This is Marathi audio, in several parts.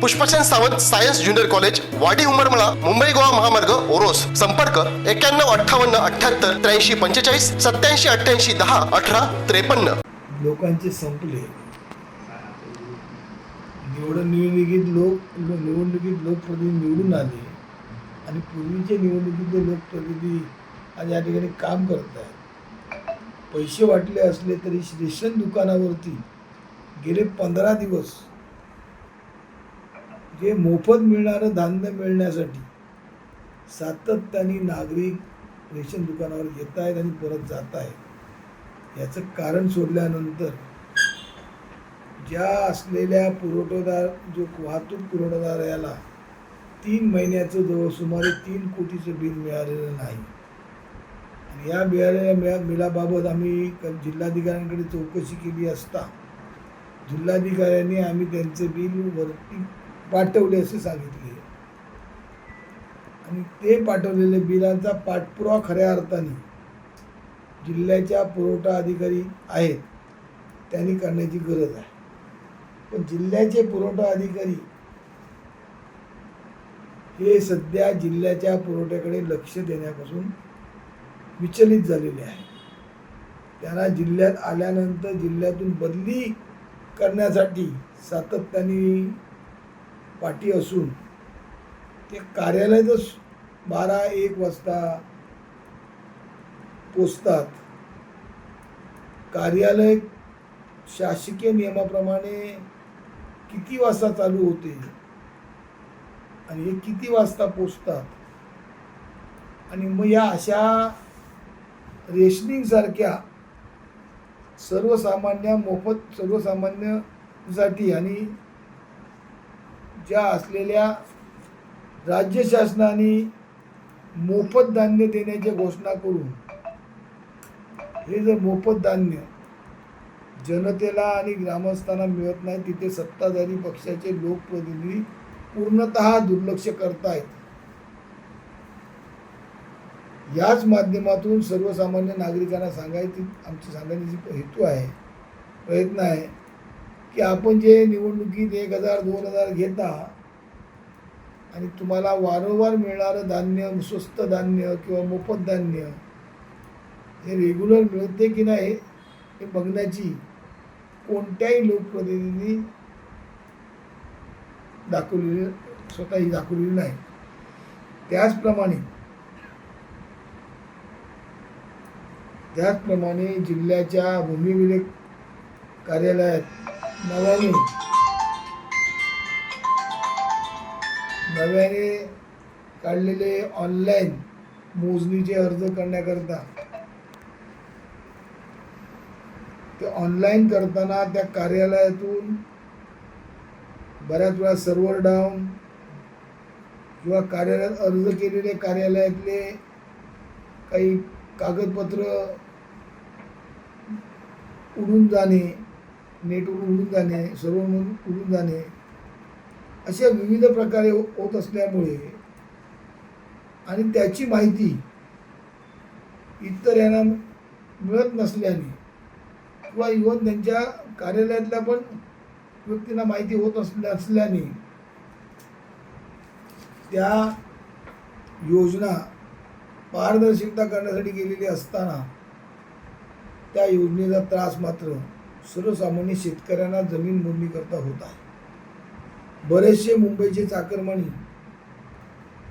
Pushpachand Sawant science junior college Wadi Umarmala Mumbai Goa महामार्ग ओरोस. संपर्क एक्क्याण्णव अठ्ठावन्न अठ्ठ्याहत्तर त्र्याऐंशी पंचेचाळीस सत्याऐंशी अठ्ठ्याऐंशी दहा अठरा त्रेपन्न. लोकांचे संपले. निवडून निवडणुकीत लोक निवडणुकीत लोकप्रतिनिधी निवडून आले. आणि पूर्वीचे निवडणुकीतले लोकप्रतिनिधी आज या ठिकाणी काम करत आहेत पैसे वाटले असले तरी रेशन दुकानावरती गेले पंधरा दिवस. जे मोफत मिळणारं धान्य मिळण्यासाठी सातत्याने नागरिक रेशन दुकानावर येत आहेत आणि परत जात आहेत याचं कारण सोडल्यानंतर ज्या असलेल्या पुरवठादार जो वाहतूक पुरवठादार याला तीन महिन्याचं जवळ सुमारे तीन कोटीचं बिल मिळालेलं नाही. आणि या मिळालेल्या मिळा बिलाबाबत आम्ही क- जिल्हाधिकाऱ्यांकडे चौकशी केली असता जिल्हाधिकाऱ्यांनी आम्ही त्यांचं बिल वरती पाठवले असे सांगितले. आणि ते पाठवलेले बिलांचा पाठपुरावा खऱ्या अर्थाने जिल्ह्याच्या पुरवठा अधिकारी आहेत त्यांनी करण्याची गरज आहे. पण जिल्ह्याचे पुरवठा अधिकारी हे सध्या जिल्ह्याच्या पुरवठ्याकडे लक्ष देण्यापासून विचलित झालेले आहे त्यांना जिल्ह्यात आल्यानंतर जिल्ह्यातून बदली करण्यासाठी सातत्याने पाठी असून ते कार्यालयातच बारा एक वाजता पोचतात. कार्यालय शासकीय नियमाप्रमाणे किती वाजता चालू होते आणि हे किती वाजता पोचतात? आणि मग या अशा रेशनिंगसारख्या सर्वसामान्य मोफत सर्वसामान्यसाठी आणि ज्या असलेल्या राज्य शासनाने मोफत धान्य देण्याची घोषणा करून हे जर मोफत धान्य जनतेला आणि ग्रामस्थांना मिळत नाही तिथे सत्ताधारी पक्षाचे लोकप्रतिनिधी पूर्णतः दुर्लक्ष करतायत. याच माध्यमातून सर्वसामान्य नागरिकांना सांगायची आमची सांगण्याची हेतू आहे प्रयत्न आहे की आपण जे निवडणुकीत एक हजार दोन हजार घेता आणि तुम्हाला वारंवार मिळणारं धान्य स्वस्त धान्य किंवा मोफत धान्य हे रेग्युलर मिळते की नाही हे बघण्याची कोणत्याही लोकप्रतिनिधी दाखवलेली स्वतःही दाखवलेली नाही. त्याचप्रमाणे त्याचप्रमाणे जिल्ह्याच्या भूमिविलेख कार्यालयात नव्याने. नव्याने काढलेले ऑनलाईन मोजणीचे अर्ज करण्याकरता. ते ऑनलाईन करताना त्या कार्यालयातून बऱ्याच वेळा सर्व्हर डाऊन किंवा कार्यालयात अर्ज केलेले कार्यालयातले काही कागदपत्र उडून जाणे नेटवरून उडून जाणे सर्व्हरमधून उडून जाणे अशा विविध प्रकारे होत असल्यामुळे आणि त्याची माहिती इतर यांना मिळत नसल्याने किंवा इव्हन त्यांच्या कार्यालयातल्या पण व्यक्तींना माहिती होत असल्या असल्याने त्या योजना पारदर्शकता करण्यासाठी गेलेली असताना त्या योजनेचा त्रास मात्र सर्वसामान्य शेतकऱ्यांना जमीन मोडणी करता होत आहे. बरेचसे मुंबईचे चाकरमानी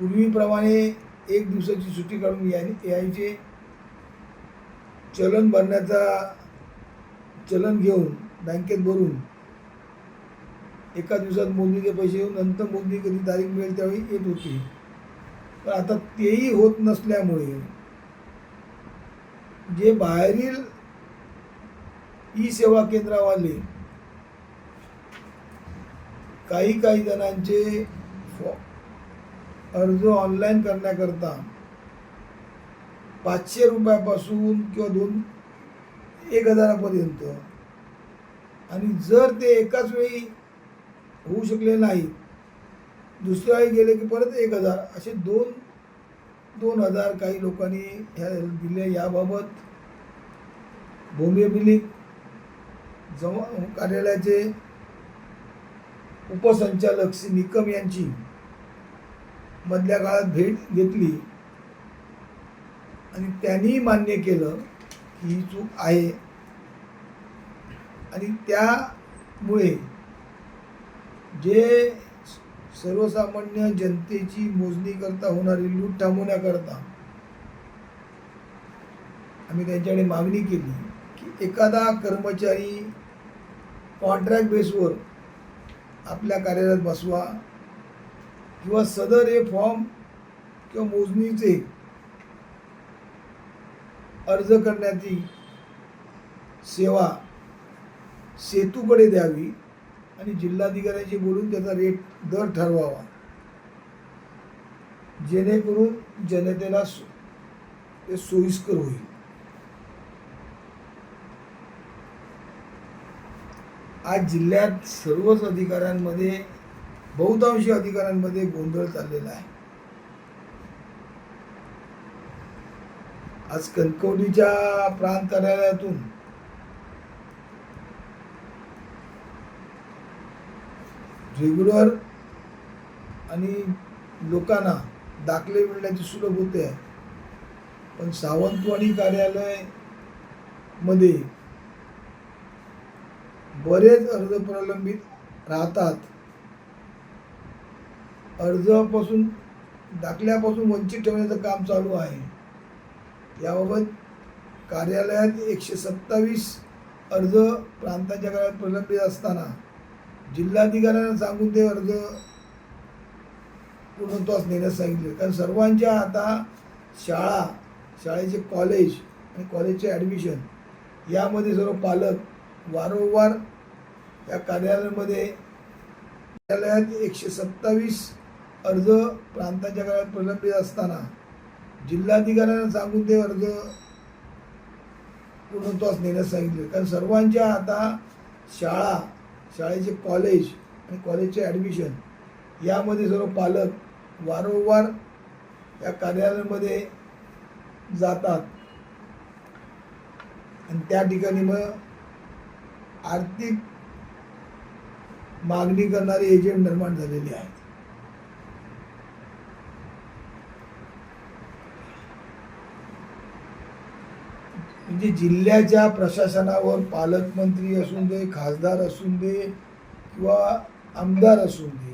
पूर्वीप्रमाणे एक दिवसाची सुट्टी काढून याय- यायचे. चलन भरण्याचा चलन घेऊन बँकेत भरून एका दिवसात मोजणीचे पैसे येऊन नंतर मोजणी कधी तारीख मिळेल त्यावेळी येत होती. पण आता तेही होत नसल्यामुळे जे बाहेरील ई सेवा केंद्रावाले काही काही जणांचे फॉ अर्ज ऑनलाईन करण्याकरता पाचशे रुपयापासून किंवा दोन एक हजारापर्यंत. आणि जर ते एकाच वेळी होऊ शकले नाही दुसऱ्या वेळी गेले की परत एक हजार असे दोन दोन हजार काही लोकांनी ह्या दिले याबाबत भूमी अभिलेख जमा कार्यालयाचे उपसंचालक श्री निकम यांची मधल्या काळात भेट घेतली. आणि त्यांनी मान्य केलं की ही चूक आहे. आणि त्यामुळे जे सर्वसामान्य जनतेची मोजणी करता होणारी लूट थांबवण्याकरता आम्ही त्यांच्याकडे मागणी केली की एखादा कर्मचारी कॉन्ट्रॅक्ट बेसवर आपल्या कार्यालयात बसवा किंवा सदर हे फॉर्म किंवा मोजणीचे अर्ज करण्याची सेवा सेतूकडे द्यावी आणि जिल्हाधिकाऱ्यांशी बोलून त्याचा रेट दर ठरवावा. जेणेकरून जनतेला सो- ते सोयीस्कर होईल. आज जिल्ह्यात सर्वच अधिकाऱ्यांमध्ये बहुतांशी अधिकाऱ्यांमध्ये गोंधळ चाललेला आहे. आज कणकवलीच्या प्रांत कार्यालयातून रेग्युलर आणि लोकांना दाखले मिळण्याची सुलभ होते. आहे पण सावंतवाडी कार्यालयमध्ये बरेच अर्ज प्रलंबित राहतात. अर्जापासून दाखल्यापासून वंचित ठेवण्याचं काम चालू आहे. याबाबत कार्यालयात एकशे सत्तावीस अर्ज प्रांताच्या काळात प्रलंबित असताना जिल्हाधिकाऱ्यांना सांगून ते अर्ज पूर्णत्वास नेण्यास सांगितले. कारण सर्वांच्या आता शाळा शाळेचे कॉलेज आणि कॉलेजचे ॲडमिशन यामध्ये सर्व पालक वारंवार या कार्यालयामध्ये कार्यालयात एकशे सत्तावीस अर्ज प्रांताच्या काळात प्रलंबित असताना जिल्हाधिकाऱ्यांना सांगून ते अर्ज पूर्णत्वास नेण्यास सांगितले. कारण सर्वांच्या आता शाळा शाळेचे कॉलेज आणि कॉलेजचे ॲडमिशन यामध्ये सर्व पालक वारंवार या कार्यालयामध्ये जातात. आणि त्या ठिकाणी मग आर्थिक मागणी करणारे एजंट निर्माण झालेले आहेत. म्हणजे जिल्ह्याच्या प्रशासनावर पालकमंत्री असून दे खासदार असून दे किंवा आमदार असून दे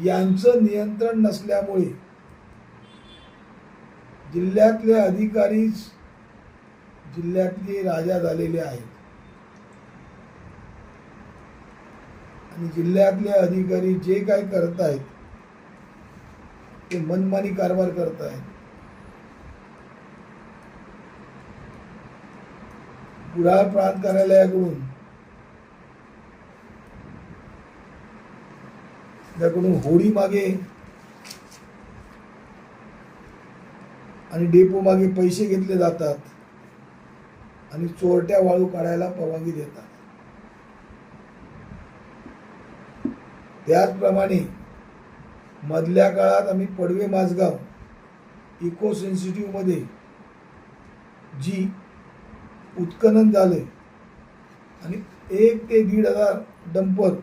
यांचं नियंत्रण नसल्यामुळे जिल्ह्यातले अधिकारीच जिल्ह्यातले राजा झालेले आहेत. आणि जिल्ह्यातले अधिकारी जे काय आहेत ते मनमानी कारभार करतायत. कुडाळ प्रांत कार्यालयाकडून त्याकडून होडी मागे आणि डेपो मागे पैसे घेतले जातात आणि चोरट्या वाळू काढायला परवानगी देतात. त्याचप्रमाणे मधल्या काळात आम्ही पडवे माझगाव इको सेन्सिटिव्हमध्ये जी उत्खनन झाले आणि एक ते दीड हजार डंपर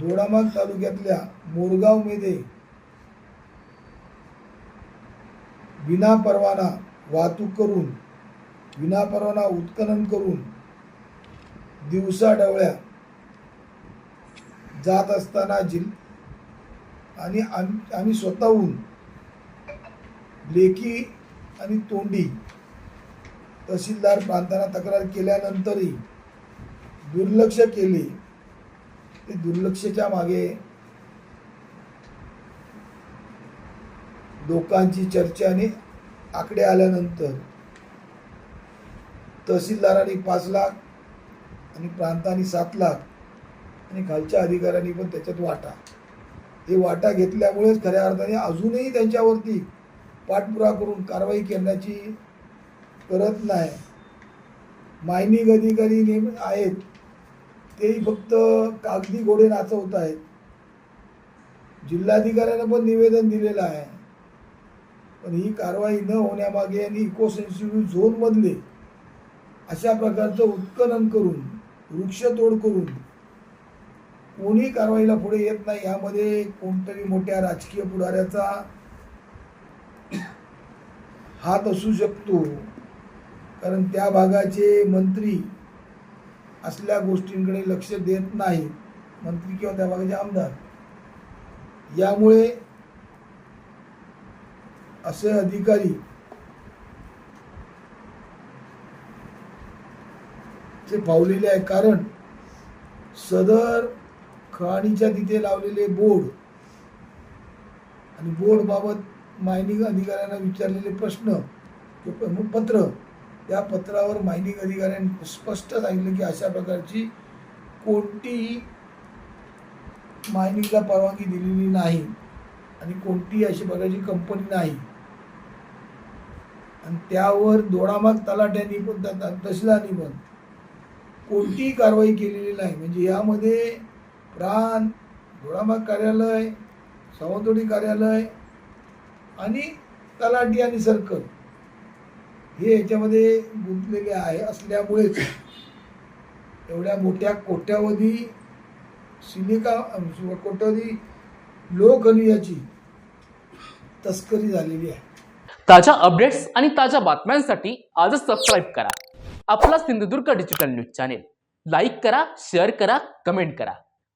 दोडामाग तालुक्यातल्या मोरगावमध्ये विना परवाना वाहतूक करून विना परवाना उत्खनन करून दिवसा डवळ्या जात असताना जिल आणि आम आम्ही स्वतःहून लेखी आणि तोंडी तहसीलदार प्रांतांना तक्रार केल्यानंतरही दुर्लक्ष केले. ते दुर्लक्षच्या मागे लोकांची चर्चा आणि आकडे आल्यानंतर तहसीलदारांनी पाच लाख आणि प्रांतांनी सात लाख आणि खालच्या अधिकाऱ्यांनी पण त्याच्यात वाटा. हे वाटा घेतल्यामुळेच खऱ्या अर्थाने अजूनही त्यांच्यावरती पाठपुरा करून कारवाई करण्याची करत नाही. मायनिंग अधिकारी नेम आहेत तेही फक्त कागदी घोडे नाचवत आहेत. जिल्हाधिकाऱ्यानं पण निवेदन दिलेलं आहे. पण ही कारवाई न होण्यामागे आणि इको सेन्सिटिव्ह झोनमधले अशा प्रकारचं उत्खनन करून वृक्षतोड करून कोणी कारवाईला पुढे येत नाही यामध्ये कोणतरी मोठ्या राजकीय पुढाऱ्याचा हात असू शकतो. कारण त्या भागाचे मंत्री असल्या गोष्टींकडे लक्ष देत नाही मंत्री किंवा त्या भागाचे आमदार. यामुळे असे अधिकारी ते पावलेले आहे. कारण सदर खाणीच्या तिथे लावलेले बोर्ड. आणि बोर्ड बाबत मायनिंग अधिकाऱ्यांना विचारलेले प्रश्न पत्र. त्या पत्रावर मायनिंग अधिकाऱ्यांनी स्पष्ट सांगितलं की अशा प्रकारची कोणतीही मायनिंगला परवानगी दिलेली नाही आणि कोणतीही अशी प्रकारची कंपनी नाही. आणि त्यावर दोडामाग तलाट्यांनी पण त्या- त्या- तहसीलदारांनी पण कोणतीही कारवाई केलेली नाही. म्हणजे यामध्ये प्राण घोडामाग कार्यालय सावंतवाडी कार्यालय आणि तलाठी आणि सर्कल हे याच्यामध्ये गुंतलेले आहे असल्यामुळेच एवढ्या मोठ्या कोट्यावधी सिलिका कोट्यावधी लोखनियाची तस्करी झालेली आहे. ताज्या अपडेट्स आणि ताज्या बातम्यांसाठी आजच सबस्क्राईब करा. आपला Sindhudurg digital news channel like करा शेअर करा कमेंट करा.